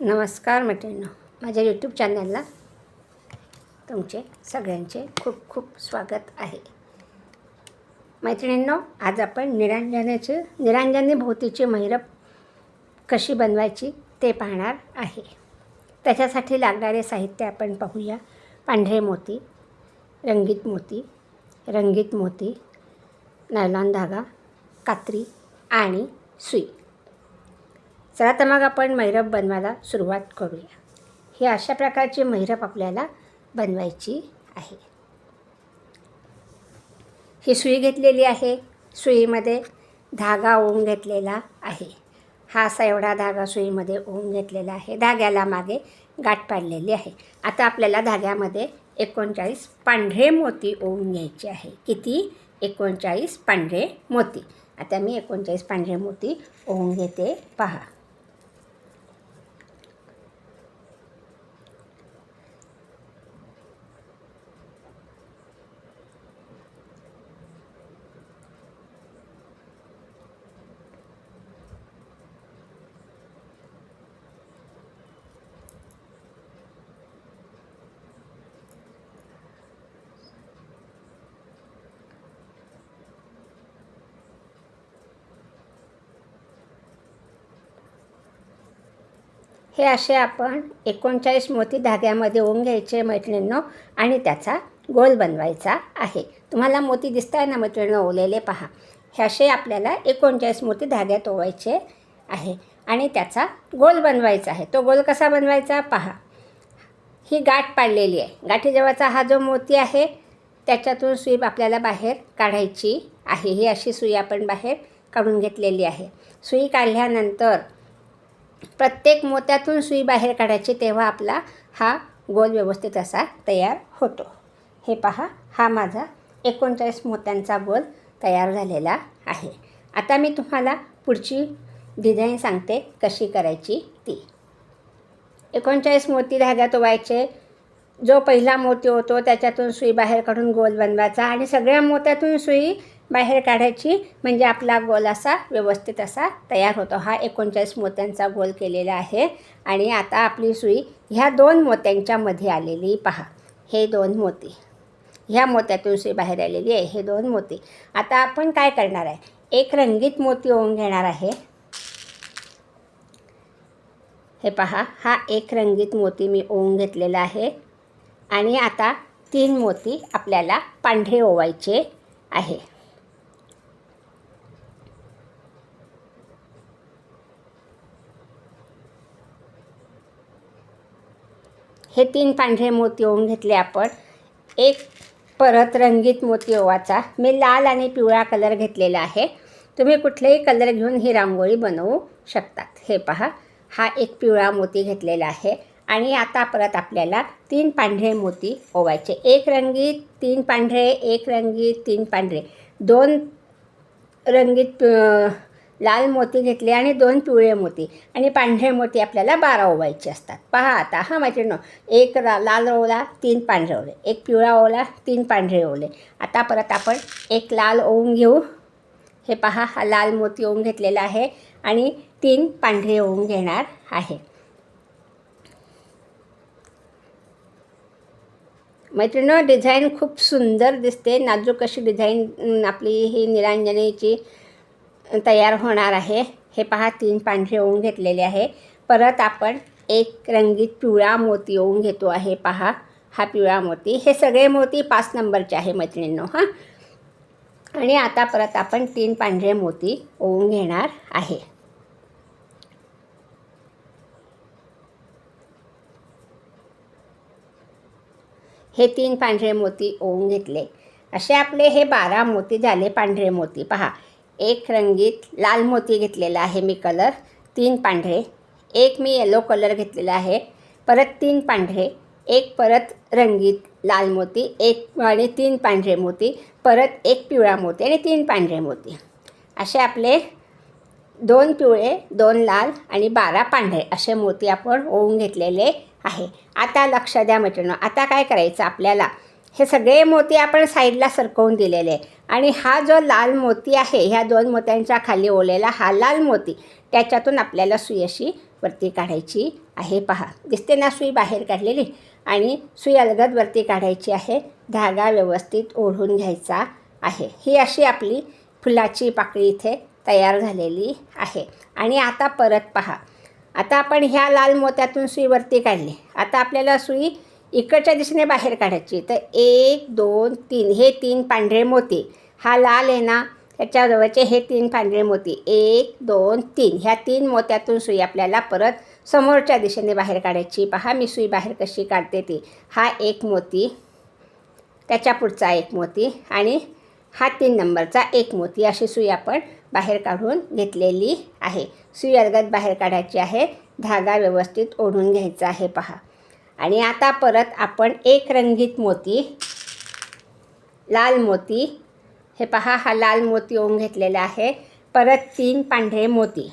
नमस्कार मैत्रिणींनो माझ्या यूट्यूब चॅनलला तुमचे सगळ्यांचे खूप खूप स्वागत आहे. मैत्रिणींनो आज आपण निरांजनाचे निरांजनी भोवतीची मैरप कशी बनवायची ते पाहणार आहे. त्याच्यासाठी लागणारे साहित्य आपण पाहूया. पांढरे मोती रंगीत मोती रंगीत मोती नायलॉन धागा कात्री आणि सुई. चला तर मग आपण मैरप बनवायला सुरुवात करूया. ही अशा प्रकारची मैरप आपल्याला बनवायची आहे. ही सुई घेतलेली आहे. सुईमध्ये धागा ओम घेतलेला आहे. हा असा एवढा धागा सुईमध्ये ओम घेतलेला आहे. धाग्याला मागे गाठ पाडलेली आहे. आता आपल्याला धाग्यामध्ये एकोणचाळीस पांढरे मोती ओवून घ्यायचे आहे. किती? एकोणचाळीस पांढरे मोती. आता मी एकोणचाळीस पांढरे मोती ओवून घेते. पहा. हे असे आपण एकोणचाळीस मोती धाग्यामध्ये ओवून घ्यायचे मैत्रिणींनो आणि त्याचा गोल बनवायचा आहे. तुम्हाला मोती दिसत आहे ना मैत्रिणींनो? ओवलेले पहा. हे असे आपल्याला एकोणचाळीस मोती धाग्यात ओवायचे आहे आणि त्याचा गोल बनवायचा आहे. तो गोल कसा बनवायचा? पहा. ही गाठ पाडलेली आहे. गाठीजवळचा हा जो मोती आहे त्याच्यातून सुई आपल्याला बाहेर काढायची आहे. ही अशी सुई आपण बाहेर काढून घेतलेली आहे. सुई काढल्यानंतर प्रत्येक मोत्यातून सुई बाहेर काढायची तेव्हा आपला हा गोल व्यवस्थित असा तयार होतो. हे पहा हा माझा एकोणचाळीस मोत्यांचा गोल तयार झालेला आहे. आता मी तुम्हाला पुढची डिझाईन सांगते कशी करायची ती. एकोणचाळीस मोती धाग्यात व्हायचे जो पहिला मोती होतो त्याच्यातून सुई बाहेर काढून गोल बनवायचा आणि सगळ्या मोत्यातून सुई बाहेर काढायची म्हणजे आपला गोल असा व्यवस्थित असा तयार होतो. हा एकोणचाळीस मोत्यांचा गोल केलेला आहे. आणि आता आपली सुई ह्या दोन मोत्यांच्या मध्ये आलेली पहा. हे दोन मोती. ह्या मोत्यातून सुई बाहेर आलेली आहे. हे दोन मोती. आता आपण काय करणार आहे? एक रंगीत मोती ओवून घेणार आहे. हे पहा. हा एक रंगीत मोती मी ओवून घेतलेला आहे. आणि आता तीन मोती आपल्याला पांढरे ओवायचे आहे. हे तीन पांढरे मोती ओवून घेतले आपण. एक परत रंगीत मोती ओवाचा. मी लाल आणि पिवळा कलर घेतलेला आहे. तुम्ही कुठलेही कलर घेऊन ही रांगोळी बनवू शकतात. हे पहा हा एक पिवळा मोती घेतलेला आहे. आणि आता परत आपल्याला तीन पांढरे मोती ओवायचे. एक रंगीत तीन पांढरे एक रंगीत तीन पांढरे. दोन रंगीत लाल मोती घेतले आणि दोन पिवळे मोती आणि पांढरे मोती आपल्याला बारा ओवायचे असतात. पहा आता हा मैत्रिणी एक रा लाल ओवला तीन पांढरे ओवले. एक पिवळा ओवला तीन पांढरे ओवले. आता परत आपण एक लाल ओवून घेऊ. हे पहा हा लाल मोती ओवून घेतलेला आहे आणि तीन पांढरे ओवून घेणार आहे. मैत्रिणं डिझाईन खूप सुंदर दिसते. नाजूक अशी डिझाईन आपली ही निरांजनेची तयार होणार आहे. हे पहा तीन पांढरे ओवून घेतलेले आहे. परत आपण एक रंगीत पिवळा मोती ओवून घेतो आहे. पहा हा पिवळा मोती. हे सगळे मोती पाच नंबरचे आहे मैत्रिणींनो हां. आणि आता परत आपण तीन पांढरे मोती ओवून घेणार आहे. हे तीन पांढरे मोती ओवून घेतले. असे आपले हे बारा मोती झाले पांढरे मोती. पहा एक रंगीत लाल मोती घेतलेला आहे मी कलर तीन पांढरे एक मी येलो कलर घेतलेला आहे परत तीन पांढरे एक परत रंगीत लाल मोती एक आणि तीन पांढरे मोती परत एक पिवळा मोती आणि तीन पांढरे मोती. असे आपले दोन पिवळे दोन लाल आणि बारा पांढरे असे मोती आपण ओवून घेतलेले आहे. आता लक्ष द्या मैत्रिणी आता काय करायचं आपल्याला? हे सगळे मोती आपण साईडला सरकवून दिलेले आणि हा जो लाल मोती आहे ह्या दोन मोत्यांच्या खाली ओलेला हा लाल मोती त्याच्यातून आपल्याला सुई अशी वरती काढायची आहे. पहा दिसते ना सुई बाहेर काढलेली? आणि सुई अलगद वरती काढायची आहे. धागा व्यवस्थित ओढून घ्यायचा आहे. ही अशी आपली फुलाची पाकळी इथे तयार झालेली आहे. आणि आता परत पहा. आता आपण ह्या लाल मोत्यातून सुई वरती काढली. आता आपल्याला सुई इकडच्या दिशेने बाहेर काढायची. तर एक दोन तीन. हे तीन पांढरे मोती. हा लाल आहे ना त्याच्याजवळचे हे तीन पांढरे मोती. एक दोन तीन. ह्या तीन मोत्यातून सुई आपल्याला परत समोरच्या दिशेने बाहेर काढायची. पहा मी सुई बाहेर कशी काढते ती. हा एक मोती त्याच्या पुढचा एक मोती आणि हा तीन नंबरचा एक मोती. अशी सुई आपण बाहेर काढून घेतलेली आहे. सुई अलगद बाहेर काढायची आहे. धागा व्यवस्थित ओढून घ्यायचा आहे. पहा. आणि आता परत आपण एक रंगीत मोती लाल मोती. हे पहा हा लाल मोती ओन घेतलेला आहे. परत तीन पांढरे मोती.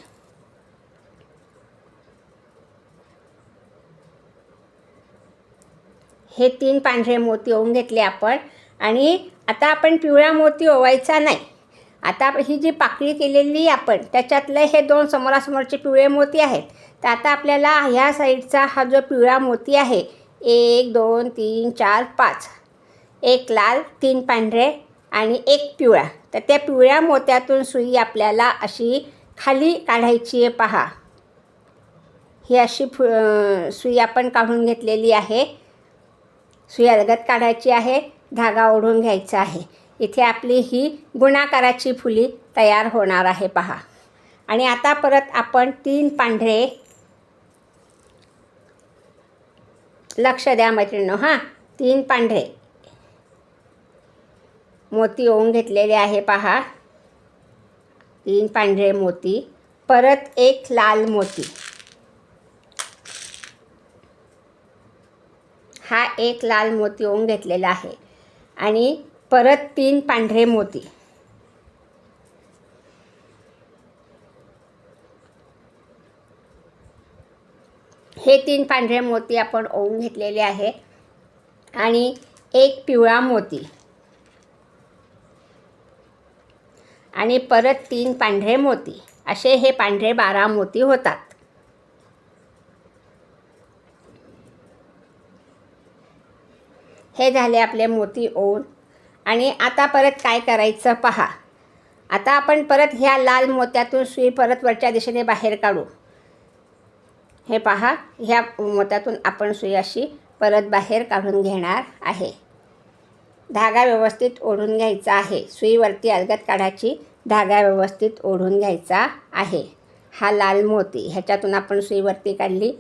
हे तीन पांढरे मोती ओवून घेतले आपण. आणि आता आपण पिवळा मोती ओवायचा नाही. आता ही जी पाकळी केलेली आपण त्याच्यातले हे दोन समोरासमोरचे पिवळे मोती आहेत. तर आता आपल्याला ह्या साईडचा हा जो पिवळा मोती आहे एक दोन तीन चार पाच. एक लाल तीन पांढरे आणि एक पिवळा. तर त्या पिवळ्या मोत्यातून सुई आपल्याला अशी खाली काढायची आहे पहा. ही अशी फु सुई आपण काढून घेतलेली आहे. सुई अलगत काढायची आहे धागा ओढून घ्यायचा आहे. इथे आपली ही गुणाकाराची फुली तयार होणार आहे पहा. आणि आता परत आपण तीन पांढरे लक्ष द्या मैत्रिणी हां तीन पांढरे. मोती ओवून घेतलेले आहे पहा. तीन पांढरे मोती परत एक लाल मोती. हा एक लाल मोती ओवून घेतलेला आहे. आणि परत तीन पांढरे मोती. हे तीन पांढरे मोती आपण ओवून घेतलेले आहे आणि एक पिवळा मोती. आणि परत तीन पांढरे मोती. असे हे पांढरे बारा मोती होतात. हे झाले आपले मोती ओवून. आणि आता परत काय करायचं पहा. आता आपण परत ह्या लाल मोत्यातून सुई परत वरच्या दिशेने बाहेर काढू. हे पहा ह्या मोत्यातून आपण सुई अशी परत बाहेर काढून घेणार आहे. धागा व्यवस्थित ओढून घ्यायचा आहे. सुईवरती अलगद काढायची धागा व्यवस्थित ओढून घ्यायचा आहे. हा लाल मोती ह्याच्यातून आपण सुईवरती काढली.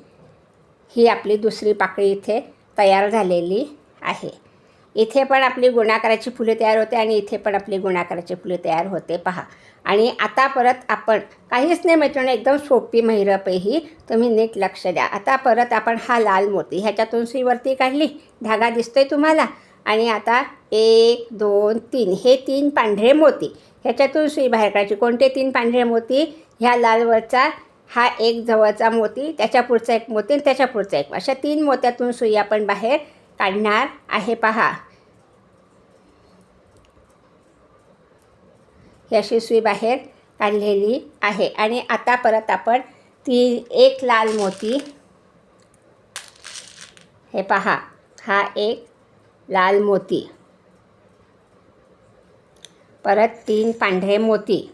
ही आपली दुसरी पाकळी इथे तयार झालेली आहे. इथे पण आपली गुणाकाराची फुले तयार होते आणि इथे पण आपली गुणाकाराची फुले तयार होते. पहा. आणि आता परत आपण काहीच नाही मैत्रिणी एकदम सोपी महिरप ही. तुम्ही नीट लक्ष द्या. आता परत आपण हा लाल मोती ह्याच्यातून सुईवरती काढली. धागा दिसतोय तुम्हाला. आणि आता एक दोन तीन. हे तीन पांढरे मोती. ह्याच्यातून सुई बाहेर काढायची. कोणते तीन पांढरे मोती? ह्या लालवरचा हा एक जवळचा मोती त्याच्या पुढचा एक मोती आणि त्याच्या पुढचा एक. अशा तीन मोत्यातून सुई आपण बाहेर काढणार आहे पहा. ही अशी सुई बाहेर काढलेली आहे. आणि आता परत आपण ती एक लाल मोती हे पहा हा एक लाल मोती. परत तीन पांढरे मोती.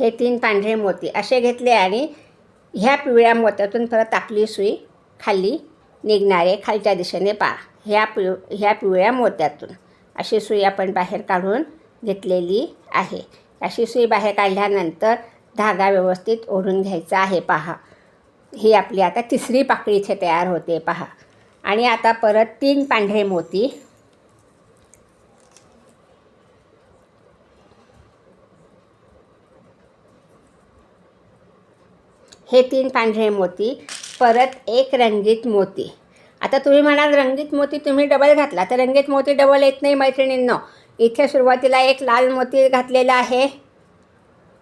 हे तीन पांढरे मोती असे घेतले आणि ह्या पिवळ्या मोत्यातून परत आपली सुई खाली निघणारे खालच्या दिशेने पा. ह्या पिव ह्या पिवळ्या मोत्यातून अशी सुई आपण बाहेर काढून घेतलेली आहे. अशी सुई बाहेर काढल्यानंतर धागा व्यवस्थित ओढून घ्यायचा आहे. पहा. ही आपली आता तिसरी पाकळी इथे तयार होते. पहा. आणि आता परत तीन पांढरे मोती हे तीन पांढरे मोती परत एक रंगीत मोती. आता तुम्ही म्हणाल रंगीत मोती तुम्ही डबल घातला. तर रंगीत मोती डबल येत नाही मैत्रिणींनो. इथे सुरुवातीला एक लाल मोती घातलेला आहे.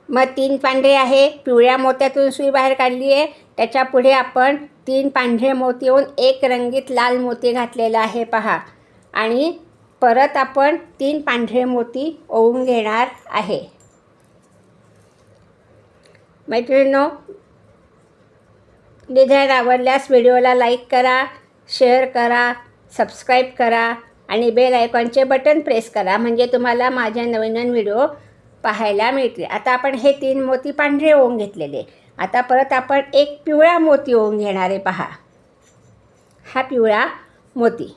मग तीन पांढरे आहे. पिवळ्या मोत्यातून सुई बाहेर काढली आहे. त्याच्या पुढे आपण तीन पांढरे मोती येऊन एक रंगीत लाल मोती घातलेला आहे पहा. आणि परत आपण तीन पांढरे मोती ओवून घेणार आहे. मैत्रिणींनो डिझाईन आवडल्यास व्हिडिओला लाईक करा शेअर करा सबस्क्राईब करा आणि बेल आयकॉनचे बटन प्रेस करा म्हणजे तुम्हाला माझ्या नवीन नवीन व्हिडिओ पाहायला मिळतील. आता आपण हे तीन मोती पांढरे ओवून घेतलेले. आता परत आपण एक पिवळा मोती ओवून घेणार आहे पहा. हा पिवळा मोती.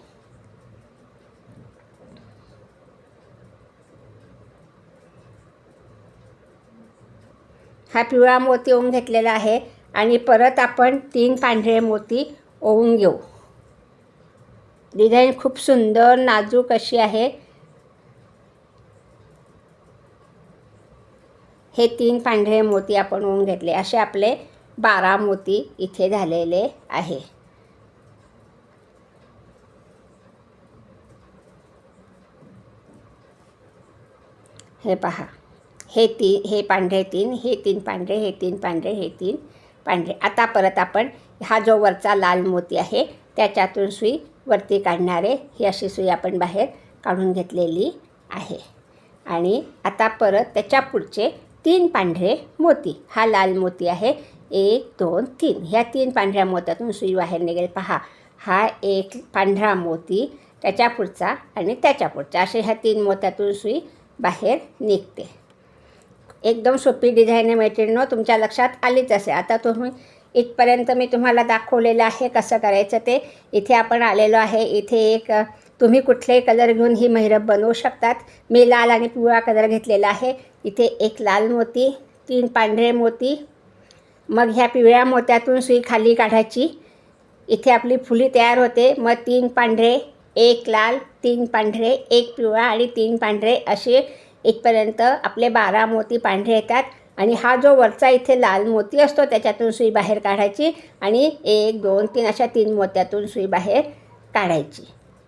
हा पिवळा मोती ओवून घेतलेला आहे. आणि परत आपण तीन पांढरे मोती ओवून घेऊ. डिझाईन खूप सुंदर नाजूक अशी आहे. हे तीन पांढरे मोती आपण ओवून घेतले. असे आपले बारा मोती इथे झालेले आहे. हे पहा. हे ती हे पांढरे तीन हे तीन पांढरे हे तीन पांढरे हे तीन. पांढरे. आता परत आपण हा जो वरचा लाल मोती आहे त्याच्यातून सुई वरती काढणारे ही अशी सुई आपण बाहेर काढून घेतलेली आहे. आणि आता परत त्याच्या पुढचे तीन पांढरे मोती. हा लाल मोती आहे एक दोन तीन. ह्या तीन पांढऱ्या मोत्यातून सुई बाहेर निघेल. पहा हा एक पांढरा मोती त्याच्या पुढचा आणि त्याच्या पुढचा. असे ह्या तीन मोत्यातून सुई बाहेर निघते. एकदम सोपी डिझाईन आहे मैत्रिणीनो तुमच्या लक्षात आलीच असे आता तुम्ही इथपर्यंत मी तुम्हाला दाखवलेलं आहे कसं करायचं ते. इथे आपण आलेलो आहे. इथे एक तुम्ही कुठलेही कलर घेऊन ही महिरप बनवू शकतात. मी लाल आणि पिवळा कलर घेतलेला आहे. इथे एक लाल मोती तीन पांढरे मोती मग ह्या पिवळ्या मोत्यातून सुई खाली काढायची. इथे आपली फुली तयार होते. मग तीन पांढरे एक लाल तीन पांढरे एक पिवळा आणि तीन पांढरे असे इथपर्यंत आपले बारा मोती पांढरे येतात आणि हा जो वरचा इथे लाल मोती असतो त्याच्यातून सुई बाहेर काढायची आणि एक दोन तीन अशा तीन मोत्यातून सुई बाहेर काढायची.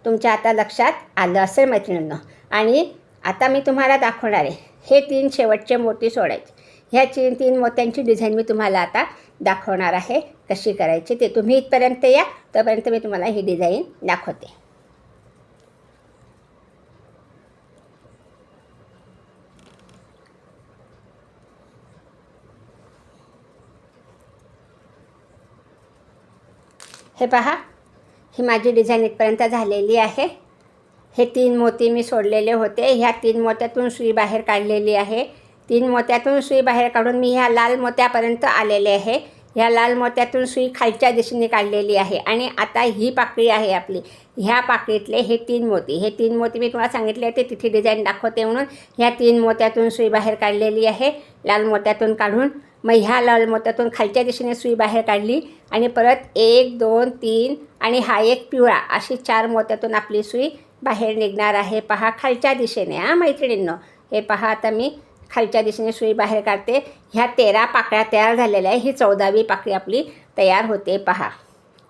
तुमच्या आता लक्षात आलं असेल मैत्रिणींनो? आणि आता मी तुम्हाला दाखवणार आहे हे तीन शेवटचे मोती सोडायचे. ह्या तीन तीन मोत्यांची डिझाईन मी तुम्हाला आता दाखवणार आहे कशी करायची ते तुम्ही इथपर्यंत या तोपर्यंत मी तुम्हाला ही डिझाईन दाखवते. हे पहा ही माझी डिझाईन इथपर्यंत झालेली आहे. हे तीन मोती मी सोडलेले होते. ह्या तीन मोत्यातून सुई बाहेर काढलेली आहे. तीन मोत्यातून सुई बाहेर काढून मी ह्या लाल मोत्यापर्यंत आलेले आहे. ह्या लाल मोत्यातून सुई खालच्या दिशेने काढलेली आहे. आणि आता ही पाकळी आहे आपली. ह्या पाकळीतले हे तीन मोती. हे तीन मोती मी तुम्हाला सांगितले होते तिथे डिझाईन दाखवते म्हणून. ह्या तीन मोत्यातून सुई बाहेर काढलेली आहे. लाल मोत्यातून काढून मग ह्या लाल मोत्यातून खालच्या दिशेने सुई बाहेर काढली आणि परत एक दोन तीन आणि हा एक पिवळा अशी चार मोत्यातून आपली सुई बाहेर निघणार आहे. पहा खालच्या दिशेने हां मैत्रिणींनो. हे पहा आता मी खालच्या दिशेने सुई बाहेर काढते. ह्या तेरा पाकळ्या तयार झालेल्या आहे ही चौदावी पाकळी आपली तयार होते. पहा.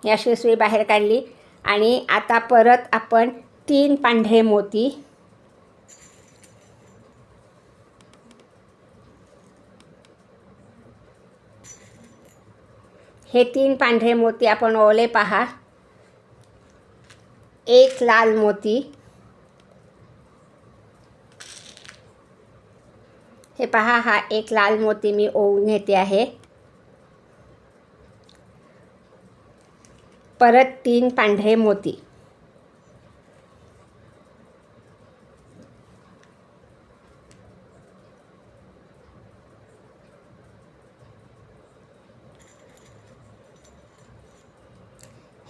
ही अशी सुई बाहेर काढली आणि आता परत आपण तीन पांढरे मोती हे तीन पांढरे मोती आपण ओले पहा. एक लाल मोती. हे पहा हा एक लाल मोती मी ओवून घेते आहे. परत तीन पांढरे मोती.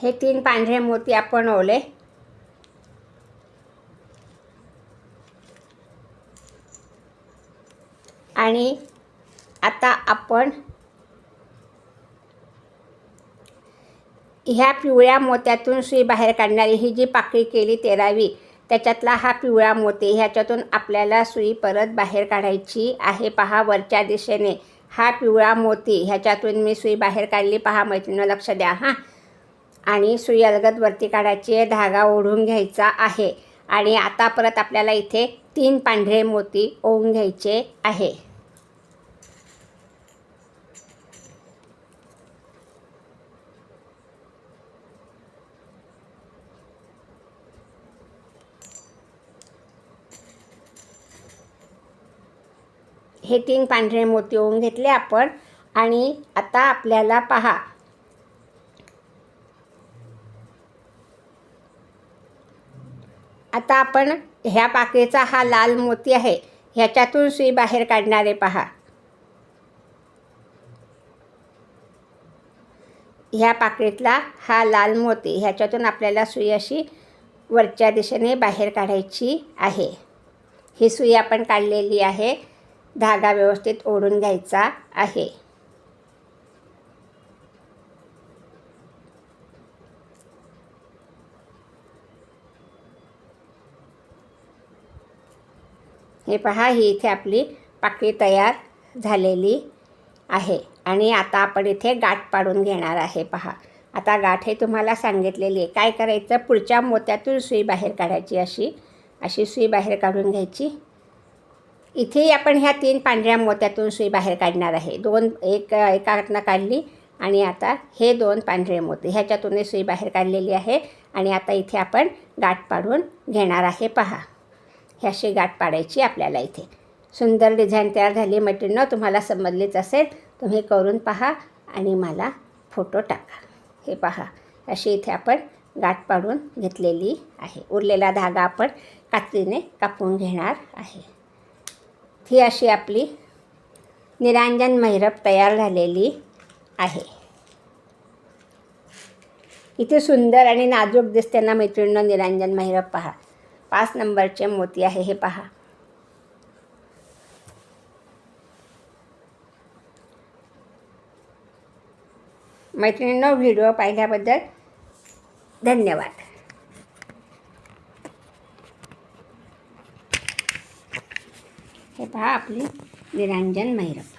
हे तीन पांढरे मोती आपण ओले. आणि आता आपण ह्या पिवळ्या मोत्यातून सुई बाहेर काढणारी ही जी पाकळी केली तेरावी त्याच्यातला हा पिवळा मोती ह्याच्यातून आपल्याला सुई परत बाहेर काढायची आहे. पहा वरच्या दिशेने हा पिवळा मोती ह्याच्यातून मी सुई बाहेर काढली. पहा मैत्रिणीनं लक्ष द्या हां. आणि सुयलगत वरती काढायची धागा ओढून घ्यायचा आहे. आणि आता परत आपल्याला इथे तीन पांढरे मोती ओवून घ्यायचे आहे. हे तीन पांढरे मोती ओवून घेतले आपण. आणि आता आपल्याला पहा आता आपण ह्या पाकळीचा हा लाल मोती आहे ह्याच्यातून सुई बाहेर काढणारे पहा. ह्या पाकळीतला हा लाल मोती ह्याच्यातून आपल्याला सुई अशी वरच्या दिशेने बाहेर काढायची आहे. ही सुई आपण काढलेली आहे धागा व्यवस्थित ओढून घ्यायचा आहे. हे पहा ही इथे आपली पाकळी तयार झालेली आहे. आणि आता आपण इथे गाठ पाडून घेणार आहे पहा. आता गाठ हे तुम्हाला सांगितलेली आहे. काय करायचं? पुढच्या मोत्यातून सुई बाहेर काढायची अशी अशी सुई बाहेर काढून घ्यायची. इथेही आपण ह्या तीन पांढऱ्या मोत्यातून सुई बाहेर काढणार आहे. दोन एक एकातनं काढली आणि आता हे दोन पांढरे मोती. ह्याच्यातूनही सुई बाहेर काढलेली आहे आणि आता इथे आपण गाठ पाडून घेणार आहे पहा. ही अशी गाठ पाडायची आपल्याला इथे. सुंदर डिझाईन तयार झाली मटेरियल तुम्हाला समजलीच असेल तुम्ही करून पहा आणि मला फोटो टाका. हे पहा अशी इथे आपण गाठ पाडून घेतलेली आहे. उरलेला धागा आपण कात्रीने कापून घेणार आहे. ही अशी आपली निरांजन मैरप तयार झालेली आहे. किती सुंदर आणि नाजूक दिसते ना मैत्रिणीनं निरांजन मैरप पहा. पाच नंबरचे मोती आहे हे पहा. मैत्रिणींनो व्हिडिओ पाहिल्याबद्दल धन्यवाद. हे पहा आपली निरांजन मैरप.